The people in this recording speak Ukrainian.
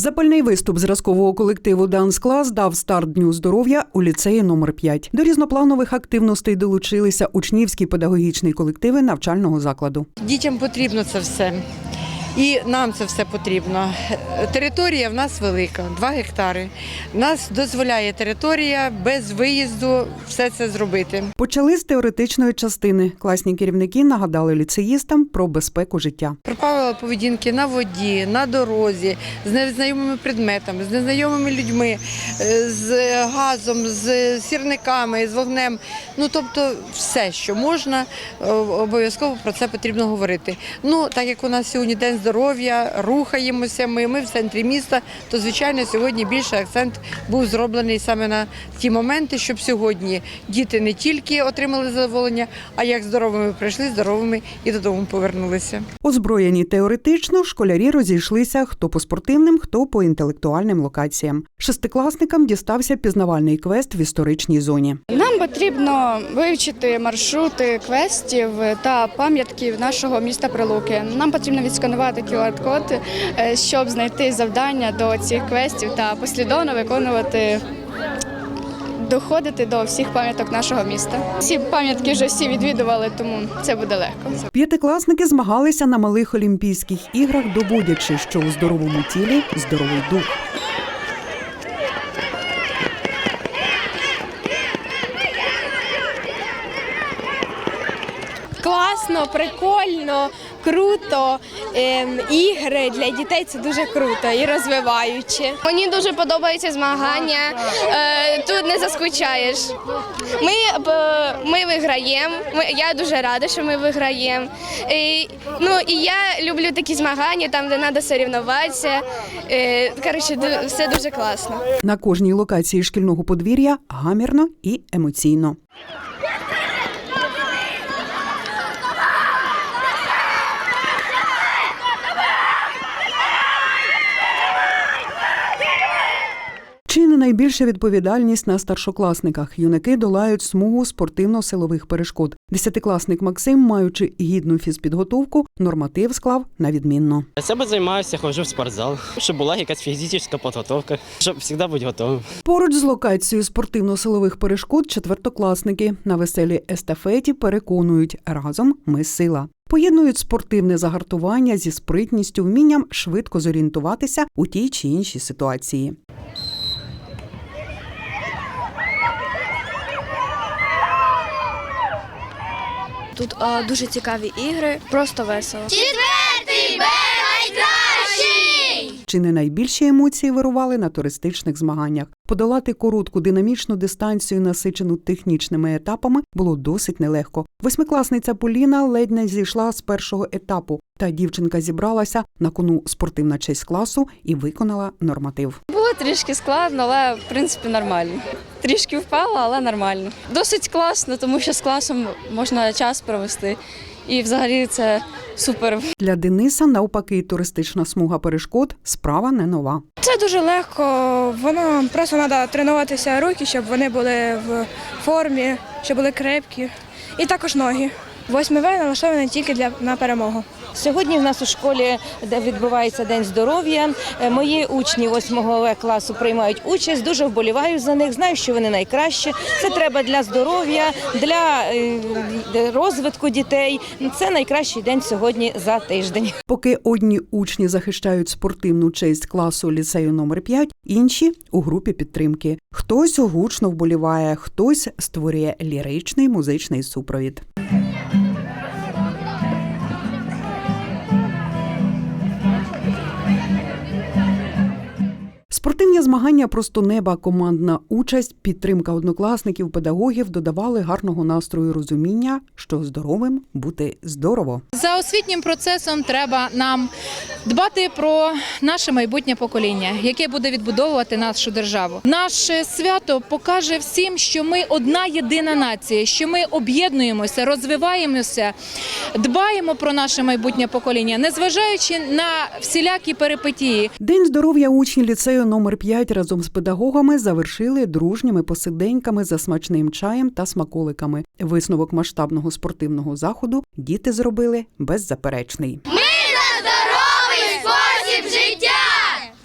Запальний виступ зразкового колективу Данс Клас дав старт дню здоров'я у ліцеї номер 5 До різнопланових активностей долучилися учнівські педагогічні колективи навчального закладу. Дітям потрібно це все. І нам це все потрібно. Територія в нас велика, 2 гектари. Нас дозволяє територія без виїзду все це зробити. Почали з теоретичної частини. Класні керівники нагадали ліцеїстам про безпеку життя. Про правила поведінки на воді, на дорозі, з незнайомими предметами, з незнайомими людьми, е, з газом, з сірниками, з вогнем. Ну тобто, все, що можна, е, обов'язково про це потрібно говорити. Ну, так як у нас сьогодні день здоров'я, рухаємося ми, ми в центрі міста, то звичайно сьогодні більше акцент був зроблений саме на ті моменти, щоб сьогодні діти не тільки отримали задоволення, а як здоровими прийшли, здоровими і додому повернулися. Озброєні теоретично, школярі розійшлися хто по спортивним, хто по інтелектуальним локаціям. Шестикласникам дістався пізнавальний квест в історичній зоні. Потрібно вивчити маршрути квестів та пам'ятків нашого міста Прилуки. Нам потрібно відсканувати QR-код, е, щоб знайти завдання до цих квестів та послідовно виконувати. Доходити до всіх пам'яток нашого міста. Ці пам'ятки вже всі відвідували, тому це буде легко. П'ятикласники змагалися на малих Олімпійських іграх, доводячи, що у здоровому тілі здоровий дух. Класно, прикольно, круто. Ем, ігри для дітей це дуже круто і розвиваюче. Мені дуже подобаються змагання. Е, Тут не заскучаєш. Ми, е, ми виграємо. Я дуже рада, що ми виграємо. І, ну і я люблю такі змагання, там де треба соревнуватися. Е, Коротше, все дуже класно. На кожній локації шкільного подвір'я гамірно і емоційно. Найбільша відповідальність на старшокласниках? Юнаки долають смугу спортивно-силових перешкод. Десятикласник Максим, маючи гідну фізпідготовку, норматив склав на відмінно. Я себе займаюся, ходжу в спортзал, щоб була якась фізична підготовка, щоб завжди бути готовим. Поруч з локацією спортивно-силових перешкод четвертокласники на веселій естафеті переконують разом ми сила. Поєднують спортивне загартування зі спритністю, вмінням швидко зорієнтуватися у тій чи іншій ситуації. Тут а, дуже цікаві ігри, просто весело. Чи не найбільші емоції вирували на туристичних змаганнях? Подолати коротку динамічну дистанцію, насичену технічними етапами, було досить нелегко. Восьмикласниця Поліна ледь не зійшла з першого етапу. Та дівчинка зібралася на кону спортивна честь класу і виконала норматив. Було трішки складно, але в принципі нормально. Трішки впала, але нормально. Досить класно, тому що з класом можна час провести. І взагалі це супер. Для Дениса, навпаки, туристична смуга перешкод справа не нова. Це дуже легко. Воно просто треба тренуватися руки, щоб вони були в формі, щоб були крепкі. І також ноги. 8 В налаштований тільки для на перемогу. Сьогодні в нас у школі, де відбувається День здоров'я, е, мої учні 8 класу приймають участь. Дуже вболіваю за них. Знаю, що вони найкращі. Це треба для здоров'я, для е, розвитку дітей. Це найкращий день сьогодні за тиждень. Поки одні учні захищають спортивну честь класу ліцею номер 5 інші у групі підтримки. Хтось гучно вболіває, хтось створює ліричний музичний супровід. Змагання просто неба, командна участь, підтримка однокласників, педагогів додавали гарного настрою розуміння, що здоровим бути здорово. За освітнім процесом треба нам дбати про наше майбутнє покоління, яке буде відбудовувати нашу державу. Наше свято покаже всім, що ми одна єдина нація, що ми об'єднуємося, розвиваємося, дбаємо про наше майбутнє покоління, незважаючи на всілякі перипетії. День здоров'я учні ліцею номер 5 разом з педагогами завершили дружніми посиденьками за смачним чаєм та смаколиками. Висновок масштабного спортивного заходу діти зробили беззаперечний.